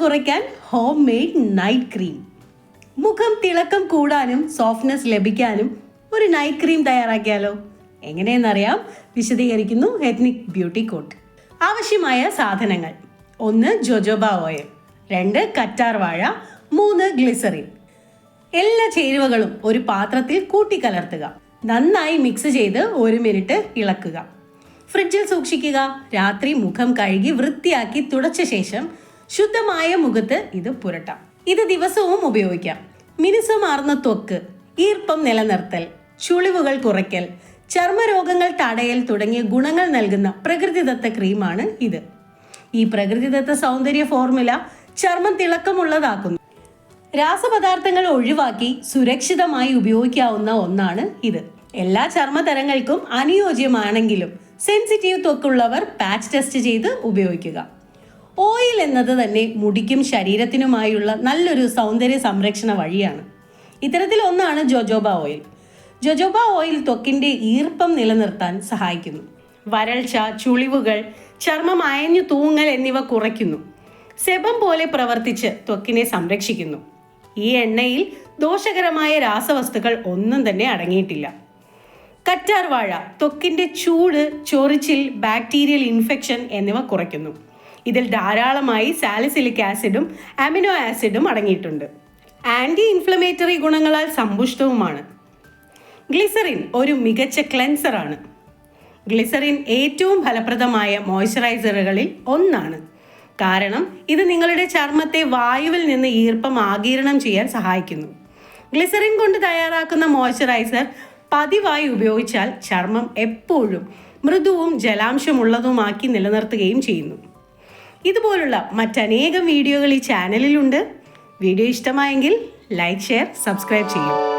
കുറയ്ക്കാൻ home made night cream മുഖം തിളക്കം കൂടാനും സോഫ്റ്റ്നെസ് ലഭിക്കാനും ഒരു നൈറ്റ് ക്രീം തയ്യാറാക്കിയാലോ? എങ്ങനെയെന്നറിയാം? വിശദീകരിക്കുന്നു എത്നിക് ബ്യൂട്ടി കോട്ട് ആവശ്യമായ സാധനങ്ങൾ. ഒന്ന് ജോജോബ ഓയിൽ രണ്ട് കറ്റാർ വാഴ മൂന്ന് ഗ്ലിസറിൻ എല്ലാ ചേരുവകളും ഒരു പാത്രത്തിൽ കൂട്ടിക്കലർത്തുക നന്നായി മിക്സ് ചെയ്ത് ഒരു മിനിറ്റ് ഇളക്കുക. ഫ്രിഡ്ജിൽ സൂക്ഷിക്കുക. രാത്രി മുഖം കഴുകി വൃത്തിയാക്കി തുടച്ച ശേഷം ശുദ്ധമായ മുഖത്ത് ഇത് പുരട്ടാം. ഇത് ദിവസവും ഉപയോഗിക്കാം. മിനുസമാർന്ന ത്വക്ക് ഈർപ്പം നിലനിർത്തൽ ചുളിവുകൾ കുറയ്ക്കൽ ചർമ്മരോഗങ്ങൾ തടയൽ തുടങ്ങിയ ഗുണങ്ങൾ നൽകുന്ന പ്രകൃതിദത്ത ക്രീമാണ് ഇത്. ഈ പ്രകൃതിദത്ത സൗന്ദര്യ ഫോർമുല ചർമ്മം തിളക്കമുള്ളതാക്കുന്നു. രാസപദാർത്ഥങ്ങൾ ഒഴിവാക്കി സുരക്ഷിതമായി ഉപയോഗിക്കാവുന്ന ഒന്നാണ് ഇത്. എല്ലാ ചർമ്മതരങ്ങൾക്കും അനുയോജ്യമാണെങ്കിലും സെൻസിറ്റീവ് ത്വക്കുള്ളവർ പാച്ച് ടെസ്റ്റ് ചെയ്ത് ഉപയോഗിക്കുക. ഓയിൽ എന്നത് തന്നെ മുടിക്കും ശരീരത്തിനുമായുള്ള നല്ലൊരു സൗന്ദര്യ സംരക്ഷണ വഴിയാണ്. ഇത്തരത്തിൽ ഒന്നാണ് ജോജോബ ഓയിൽ. ജോജോബ ഓയിൽ ത്വക്കിന്റെ ഈർപ്പം നിലനിർത്താൻ സഹായിക്കുന്നു. വരൾച്ച ചുളിവുകൾ ചർമ്മം അയഞ്ഞു തൂങ്ങൽ എന്നിവ കുറയ്ക്കുന്നു. സെബം പോലെ പ്രവർത്തിച്ച് ത്വക്കിനെ സംരക്ഷിക്കുന്നു. ഈ എണ്ണയിൽ ദോഷകരമായ രാസവസ്തുക്കൾ ഒന്നും തന്നെ അടങ്ങിയിട്ടില്ല. കറ്റാർവാഴ ത്വക്കിന്റെ ചൂട് ചൊറിച്ചിൽ ബാക്ടീരിയൽ ഇൻഫെക്ഷൻ എന്നിവ കുറയ്ക്കുന്നു. ഇതിൽ ധാരാളമായി സാലിസിലിക് ആസിഡും അമിനോ ആസിഡും അടങ്ങിയിട്ടുണ്ട്. ആന്റി ഇൻഫ്ലമേറ്ററി ഗുണങ്ങളാൽ സമ്പുഷ്ടവുമാണ്. ഗ്ലിസറിൻ ഒരു മികച്ച ക്ലെൻസറാണ് ഗ്ലിസറിൻ ഏറ്റവും ഫലപ്രദമായ മോയ്സ്ചറൈസറുകളിൽ ഒന്നാണ്. കാരണം ഇത് നിങ്ങളുടെ ചർമ്മത്തെ വായുവിൽ നിന്ന് ഈർപ്പം ആകിരണം ചെയ്യാൻ സഹായിക്കുന്നു. ഗ്ലിസറിൻ കൊണ്ട് തയ്യാറാക്കുന്ന മോയ്സ്ചറൈസർ പതിവായി ഉപയോഗിച്ചാൽ ചർമ്മം എപ്പോഴും മൃദുവും ജലാംശമുള്ളതുമാക്കി നിലനിർത്തുകയും ചെയ്യുന്നു. ഇതുപോലുള്ള മറ്റനേകം വീഡിയോകൾ ഈ ചാനലിലുണ്ട്. വീഡിയോ ഇഷ്ടമായെങ്കിൽ ലൈക്ക് ഷെയർ സബ്സ്ക്രൈബ് ചെയ്യും.